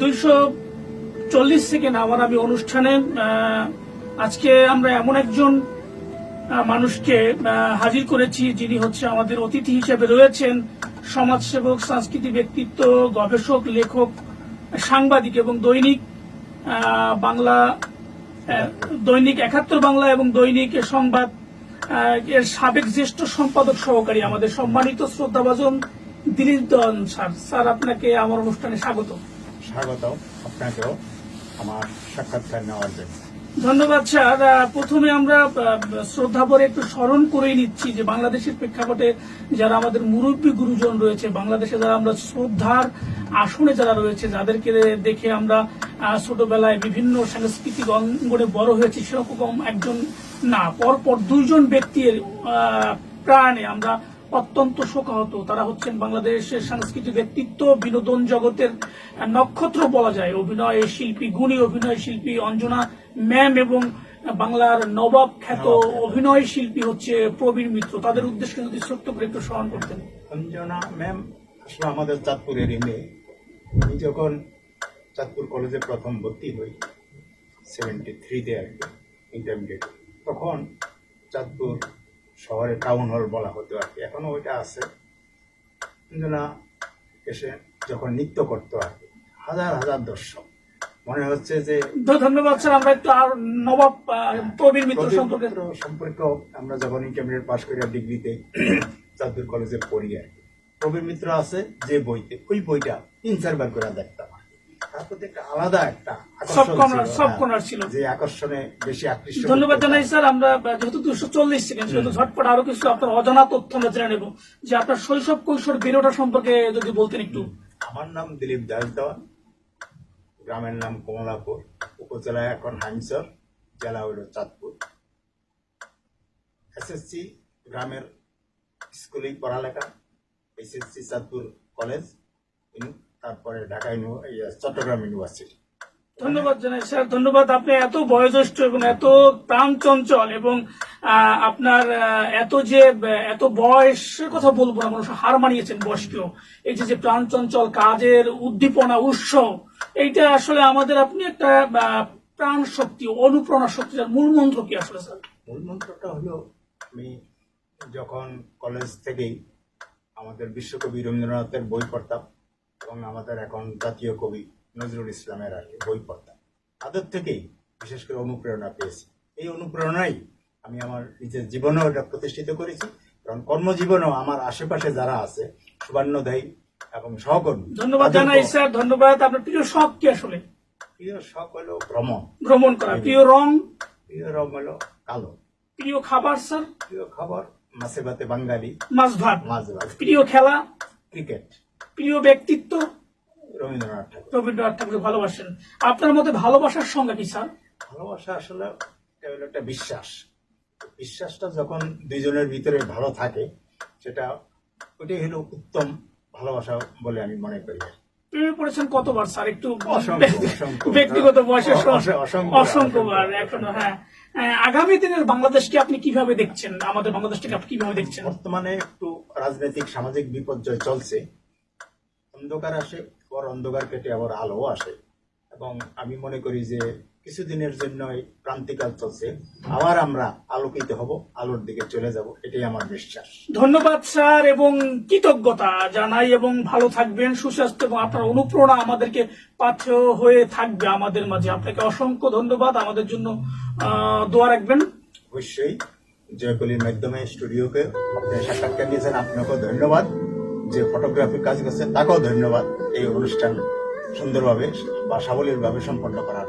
দুইশো চল্লিশ সেকেন্ড আমার আমি অনুষ্ঠানে আজকে আমরা এমন একজন মানুষকে হাজির করেছি যিনি হচ্ছে আমাদের অতিথি হিসেবে রয়েছেন। সমাজসেবক, সাংস্কৃতিক ব্যক্তিত্ব, গবেষক, লেখক, সাংবাদিক এবং দৈনিক বাংলা দৈনিক একাত্তর বাংলা এবং দৈনিক সংবাদ এর সাবেক জ্যেষ্ঠ সম্পাদক সহকারী আমাদের সম্মানিত শ্রদ্ধাভাজন দিলীপ দন স্যার। স্যার, আপনাকে আমার অনুষ্ঠানে স্বাগত। স্বাগত আপনাকেও আমার সাক্ষাৎকার নেওয়ার জন্য। ধন্যবাদ স্যার। প্রথমে আমরা একটু স্মরণ করে নিচ্ছি যে বাংলাদেশের প্রেক্ষাপটে যারা আমাদের মুরব্বী গুরুজন রয়েছে, বাংলাদেশে যারা আমরা শ্রদ্ধার আসনে যারা রয়েছে, যাদেরকে দেখে আমরা ছোটবেলায় বিভিন্ন সাংস্কৃতিক অঙ্গনে বড় হয়েছি, সেরকম একজন না, পরপর দুইজন ব্যক্তির প্রাণে আমরা অত্যন্ত শোকাহত। তারা হচ্ছেন বাংলাদেশের সাংস্কৃতিক ব্যক্তিত্ব বিনোদন জগতের নক্ষত্র বলা যায়। অভিনয় শিল্পী গুণী অভিনয় শিল্পী অঞ্জনা ম্যাম এবং বাংলার নবাব খ্যাত অভিনয় শিল্পী হচ্ছে প্রবীণ মিত্র। তাদের উদ্দেশ্যে যদি ছোট্ট করে একটু স্মরণ করতেন। অঞ্জনা ম্যাম আসলে আমাদের চাঁদপুরের মেয়ে আমি যখন চাঁদপুর কলেজে প্রথম ভর্তি হই সেভেন্টি থ্রিতে আর কি ইন্টারমিডিয়েট তখন চাঁদপুর শহরে টাউন হল বলা হতো আর কি। এখনও ওইটা আছে। অঞ্জনা এসে যখন নৃত্য করতো আর কি হাজার হাজার দর্শক। মনে হচ্ছে যে ধন্যবাদ স্যার আমরা একটু আর নবাব আহ, প্রবীণ মিত্র সম্পর্কে সম্পর্ক আমরা যখন ইন্টারমিডিয়েট পাশ করি ডিগ্রিতে চাঁদপুর কলেজে পড়ি আর কি। প্রবীণ মিত্র আছে যে বইতে ওই বইটা তিন চারবার করে দেখতাম। প্রতি একটা আলাদা একটা সব কর্নার সব হ্যাঁ। কর্নার ছিল। যে আকর্ষণে বেশি আকৃষ্ট ধন্যবাদ জানাই স্যার আমরা আহ, যেহেতু দুশো চল্লিশ সেকেন্ড সেহেতু ঝটপট আরও কিছু আপনার অজানা তথ্য আমরা জেনে নেব। যে আপনার শৈশব কৈশোর বেরোটা সম্পর্কে যদি বলতেন একটু। আমার নাম দিলীপ দাস দেওয়ান গ্রামের নাম কমলাপুর উপজেলা এখন হাইমসর জেলা হইল চাঁদপুর। এসএসসি গ্রামের স্কুলেই পড়ালেখা এসএসসি চাঁদপুর কলেজ তারপরে ঢাকা চট্টগ্রাম ইউনিভার্সিটি। ধন্যবাদ জানাই। স্যার ধন্যবাদ। আপনি এত বয়োজ্যেষ্ঠ এবং এত প্রাণ চঞ্চল এবং আপনার এত যে এত বয়সের কথা বলব না মানুষ হার মানিয়েছেন বয়সকেও। এই যে যে প্রাণ চঞ্চল কাজের উদ্দীপনা উৎসব এইটা আসলে আমাদের আপনি একটা প্রাণ শক্তি অনুপ্রেরণা শক্তি যার মূল মন্ত্র কি আসলে স্যার? মূল মন্ত্রটা হলো আমি যখন কলেজ থেকেই আমাদের বিশ্বকবি রবীন্দ্রনাথের বই পড়তাম এবং আমাদের এখন জাতীয় কবি নজরুল ইসলামের আর বই পড়তাম। তাদের থেকেই বিশেষ করে অনুপ্রেরণা পেয়েছি। এই অনুপ্রেরণাই আমি আমার নিজের জীবনেও এটা প্রতিষ্ঠিত করেছি কারণ কর্মজীবনেও আমার আশেপাশে যারা আছে সুবর্ণ দেয় এবং সহকর্মী ধন্যবাদ জানাই স্যার ধন্যবাদ। আপনার প্রিয় শখ কি আসলে? প্রিয় শখ হলো ভ্রমণ। ভ্রমণ করা। প্রিয় রং? প্রিয় রং হলো কালো। প্রিয় খাবার স্যার? প্রিয় খাবার মাছে ভাতে বাঙালি। মাছ ভাত। মাছ ভাত। প্রিয় খেলা? ক্রিকেট। প্রিয় ব্যক্তিত্ব রবীন্দ্রনাথ ঠাকুর। রবীন্দ্রনাথ ঠাকুর ভালোবাসেন। আপনার মতে ভালোবাসার সংজ্ঞা কি স্যার? ভালোবাসা আসলে একটা বিশ্বাস। বিশ্বাসটা যখন দুইজনের ভিতরে ভালো থাকে সেটা ওইটাই হলো উত্তম ভালোবাসা বলে আমি মনে করি। প্রেমে পড়েছেন কতবার স্যার? একটু। ব্যক্তিগত বয়সের অসংখ্য, অসংখ্য। অসংখ্যবার এখনও হ্যাঁ আগামী দিনের বাংলাদেশকে আপনি কীভাবে দেখছেন? আমাদের বাংলাদেশটাকে আপনি কীভাবে দেখছেন? বর্তমানে একটু রাজনৈতিক সামাজিক বিপর্যয় চলছে। অন্ধকার আসে পর অন্ধকার কেটে আবার আলো আসে। এবং আমি মনে করি যে কিছুদিনের জন্য এই ক্রান্তিকাল চলছে। আবার আমরা আলোকিত হব আলোর দিকে চলে যাব এটাই আমার বিশ্বাস। ধন্যবাদ স্যার এবং কৃতজ্ঞতা জানাই এবং ভালো থাকবেন সুস্বাস্থ্য এবং আপনার অনুপ্রেরণা আমাদেরকে পাথেয় হয়ে থাকবে আমাদের মাঝে। আপনাকে অসংখ্য ধন্যবাদ আমাদের জন্য দোয়া রাখবেন। অবশ্যই জয়কলির মাধ্যমে স্টুডিওকে আপনি সাক্ষাৎকার নিয়েছেন আপনাকেও ধন্যবাদ। যে ফটোগ্রাফি কাজ করছেন তাকেও ধন্যবাদ এই অনুষ্ঠান সুন্দরভাবে বা সাবলীলভাবে সম্পন্ন করার।